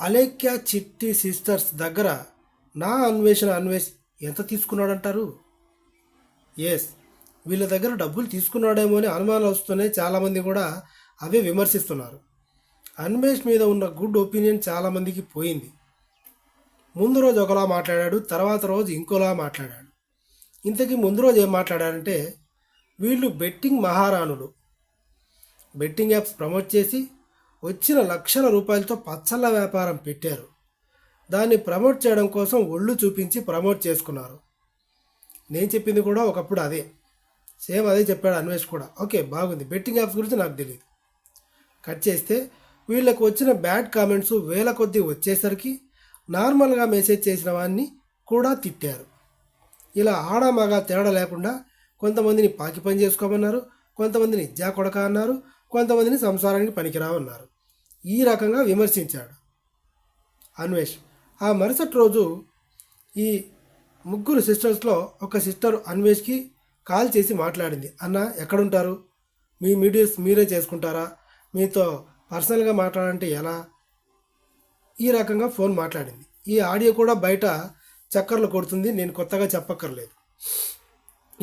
అలేఖ్య చిట్టి సిస్టర్స్ దగ్గర నా అన్వేషణ అన్వేష్ ఎంత తీసుకున్నాడంటారు? ఎస్ వీళ్ళ దగ్గర డబ్బులు తీసుకున్నాడేమో అని అనుమానాలు వస్తూనే చాలామంది కూడా అవే విమర్శిస్తున్నారు. అన్వేష్ మీద ఉన్న గుడ్ ఒపీనియన్ చాలామందికి పోయింది. ముందు రోజు ఒకలా మాట్లాడాడు తర్వాత రోజు ఇంకోలా మాట్లాడాడు. ఇంతకీ ముందు రోజు ఏం మాట్లాడాడంటే వీళ్ళు బెట్టింగ్ మహారాణులు. బెట్టింగ్ యాప్స్ ప్రమోట్ చేసి వచ్చిన లక్షల రూపాయలతో పచ్చళ్ళ వ్యాపారం పెట్టారు. దాన్ని ప్రమోట్ చేయడం కోసం ఒళ్ళు చూపించి ప్రమోట్ చేసుకున్నారు. నేను చెప్పింది కూడా ఒకప్పుడు అదే. సేమ్ అదే చెప్పాడు అన్వేష్ కూడా. ఓకే బాగుంది. బెట్టింగ్ యాప్స్ గురించి నాకు తెలియదు కట్ చేస్తే వీళ్ళకు వచ్చిన బ్యాడ్ కామెంట్స్ వేల కొద్దీ వచ్చేసరికి నార్మల్గా మెసేజ్ చేసిన వాడిని కూడా తిట్టారు. ఇలా ఆడ మగ తేడా లేకుండా కొంతమందిని పాకి పని చేసుకోమన్నారు కొంతమందిని జా కొడక అన్నారు కొంతమందిని సంసారానికి పనికిరావన్నారు. ఈ రకంగా విమర్శించాడు. అన్వేష్ ఆ మరుసటి రోజు ఈ ముగ్గురు సిస్టర్స్లో ఒక సిస్టర్ అన్వేష్కి కాల్ చేసి మాట్లాడింది. అన్న ఎక్కడుంటారు? మీ మీడియాస్ మీరే చేసుకుంటారా? మీతో పర్సనల్గా మాట్లాడాలంటే ఎలా? ఈ రకంగా ఫోన్ మాట్లాడింది. ఈ ఆడియో కూడా బయట చక్కర్లు కొడుతుంది నేను కొత్తగా చెప్పక్కర్లేదు.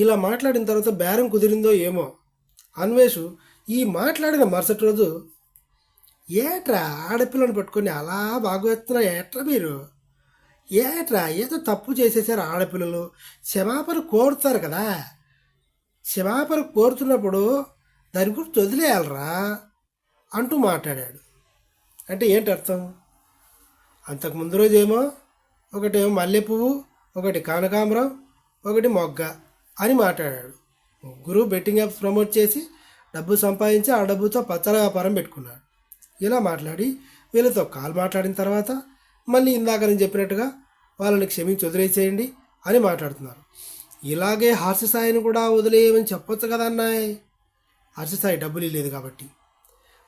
ఇలా మాట్లాడిన తర్వాత బేరం కుదిరిందో ఏమో. అన్వేషు ఈ మాట్లాడిన మరుసటి రోజు ఏట్రా ఆడపిల్లని పట్టుకొని అలా బాగోస్తున్నా ఏట్రా మీరు? ఏట్రా? ఏదో తప్పు చేసేసారు ఆడపిల్లలు. క్షమాపణ కోరుతారు కదా. క్షమాపణ కోరుతున్నప్పుడు దాని గురించి వదిలేయాలరా అంటూ మాట్లాడాడు. అంటే ఏంటి అర్థం? అంతకు ముందు రోజేమో ఒకటేమో మల్లె పువ్వు ఒకటి కనకాంబరం ఒకటి మొగ్గ అని మాట్లాడాడు. ముగ్గురు బెట్టింగ్ యాప్స్ ప్రమోట్ చేసి డబ్బు సంపాదించి ఆ డబ్బుతో పచ్చల వ్యాపారం పెట్టుకున్నాడు ఇలా మాట్లాడి వీళ్ళతో కాల్ మాట్లాడిన తర్వాత మళ్ళీ ఇందాక నేను చెప్పినట్టుగా వాళ్ళని క్షమించి వదిలేసేయండి అని మాట్లాడుతున్నారు. ఇలాగే హర్షసాయిని కూడా వదిలేయమని చెప్పొచ్చు కదా అన్నాయ్. హర్షసాయి డబ్బులు ఇవ్వలేదు కాబట్టి.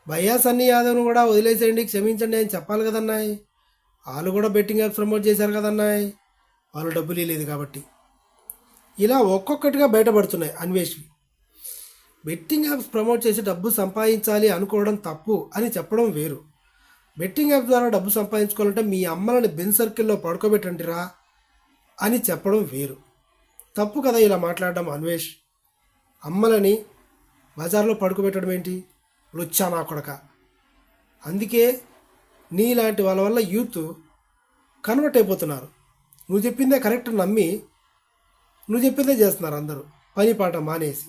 భయ్యా సన్నీ యాదవ్ను కూడా వదిలేసేయండి క్షమించండి అని చెప్పాలి కదన్నాయ్ వాళ్ళు కూడా బెట్టింగ్ యాప్స్ ప్రమోట్ చేశారు కదన్నాయ్ వాళ్ళు డబ్బులు ఇవ్వలేదు కాబట్టి. ఇలా ఒక్కొక్కటిగా బయటపడుతున్నాయి అన్వేషి బెట్టింగ్ యాప్స్ ప్రమోట్ చేసి డబ్బు సంపాదించాలి అనుకోవడం తప్పు అని చెప్పడం వేరు. బెట్టింగ్ యాప్ ద్వారా డబ్బు సంపాదించుకోవాలంటే మీ అమ్మలని బెన్ సర్కిల్లో పడుకోబెట్టండిరా అని చెప్పడం వేరు. తప్పు కదా ఇలా మాట్లాడడం అన్వేష్. అమ్మలని బజార్లో పడుకోబెట్టడం ఏంటి? లుచ్చా నా కొడక. అందుకే నీలాంటి వాళ్ళ వల్ల యూత్ కన్వర్ట్ అయిపోతున్నారు. నువ్వు చెప్పిందే కరెక్ట్ నమ్మి నువ్వు చెప్పిందే చేస్తున్నారు అందరూ. పని పాట మానేసి.